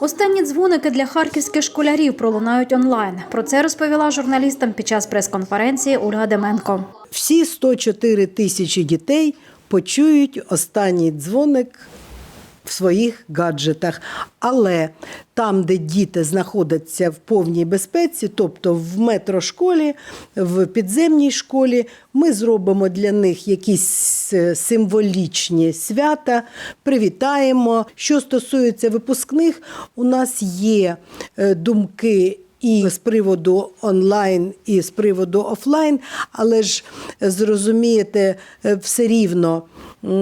Останні дзвоники для харківських школярів пролунають онлайн. Про це розповіла журналістам під час прес-конференції Ольга Деменко. Всі 104 тисячі дітей почують останній дзвоник в своїх гаджетах. Але там, де діти знаходяться в повній безпеці, тобто в метрошколі, в підземній школі, ми зробимо для них якісь е, символічні свята, привітаємо. Що стосується випускних, у нас є е, думки і з приводу онлайн, і з приводу офлайн, але ж е, зрозумієте, е, все рівно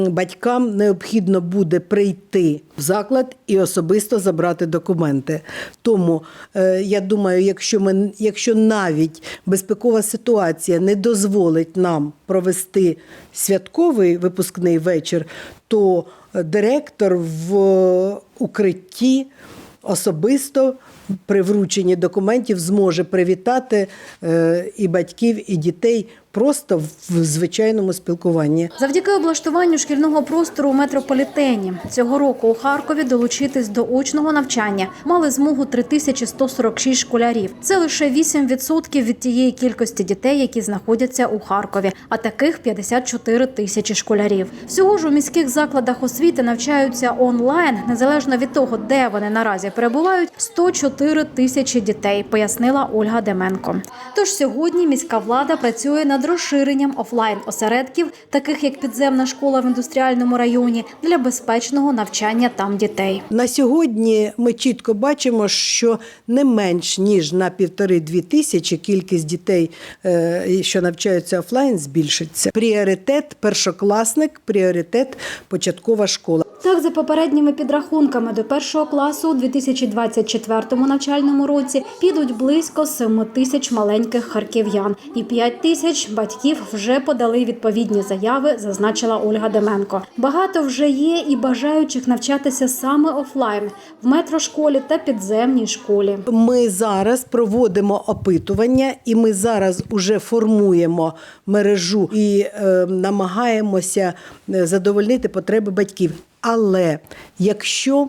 батькам необхідно буде прийти в заклад і особисто забрати документи. Тому е, я думаю, якщо ми якщо навіть безпекова ситуація не дозволить нам провести святковий випускний вечір, то директор в укритті особисто при врученні документів зможе привітати е, і батьків, і дітей просто в звичайному спілкуванні. Завдяки облаштуванню шкільного простору у метрополітені цього року у Харкові долучитись до очного навчання мали змогу 3146 школярів. Це лише 8% від тієї кількості дітей, які знаходяться у Харкові, а таких 54 тисячі школярів. Всього ж у міських закладах освіти навчаються онлайн, незалежно від того, де вони наразі перебувають. 104 тисячі дітей, пояснила Ольга Деменко. Тож сьогодні міська влада працює над розширенням офлайн осередків, таких як підземна школа в індустріальному районі, для безпечного навчання там дітей. На сьогодні ми чітко бачимо, що не менш ніж на півтори-дві тисячі кількість дітей, е, що навчаються офлайн, збільшиться. Пріоритет першокласник, пріоритет початкова школа. Так, за попередніми підрахунками, до першого класу у 2024 навчальному році підуть близько 7 тисяч маленьких харків'ян, і 5 тисяч батьків вже подали відповідні заяви, зазначила Ольга Деменко. Багато вже є і бажаючих навчатися саме офлайн в метрошколі та підземній школі. Ми зараз проводимо опитування, і ми зараз уже формуємо мережу і е, намагаємося е, задовольнити потреби батьків. Але якщо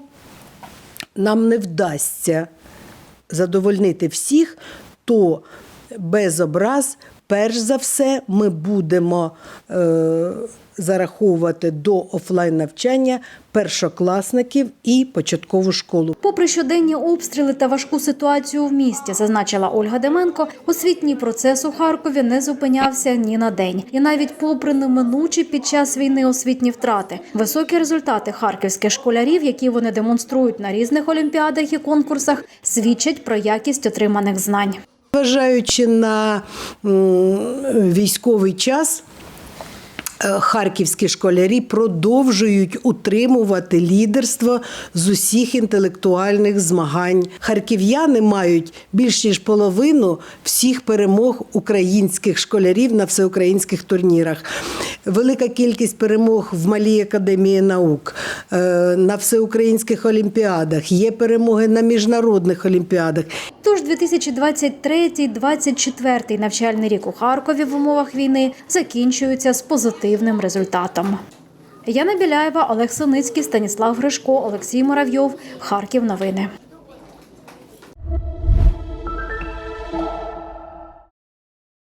нам не вдасться задовольнити всіх, то без образ, перш за все, ми будемо е, зараховувати до офлайн навчання першокласників і початкову школу. Попри щоденні обстріли та важку ситуацію в місті, зазначила Ольга Деменко, освітній процес у Харкові не зупинявся ні на день. І навіть попри неминучі під час війни освітні втрати, високі результати харківських школярів, які вони демонструють на різних олімпіадах і конкурсах, свідчать про якість отриманих знань. Зважаючи на військовий час, е, харківські школярі продовжують утримувати лідерство з усіх інтелектуальних змагань. Харків'яни мають більш ніж половину всіх перемог українських школярів на всеукраїнських турнірах. Велика кількість перемог в Малій академії наук, е, на всеукраїнських олімпіадах, є перемоги на міжнародних олімпіадах. Тож 2023-2024 навчальний рік у Харкові в умовах війни закінчується з позитивним результатом. Яна Біляєва, Олег Соницький, Станіслав Гришко, Олексій Муравйов. Харків. Новини.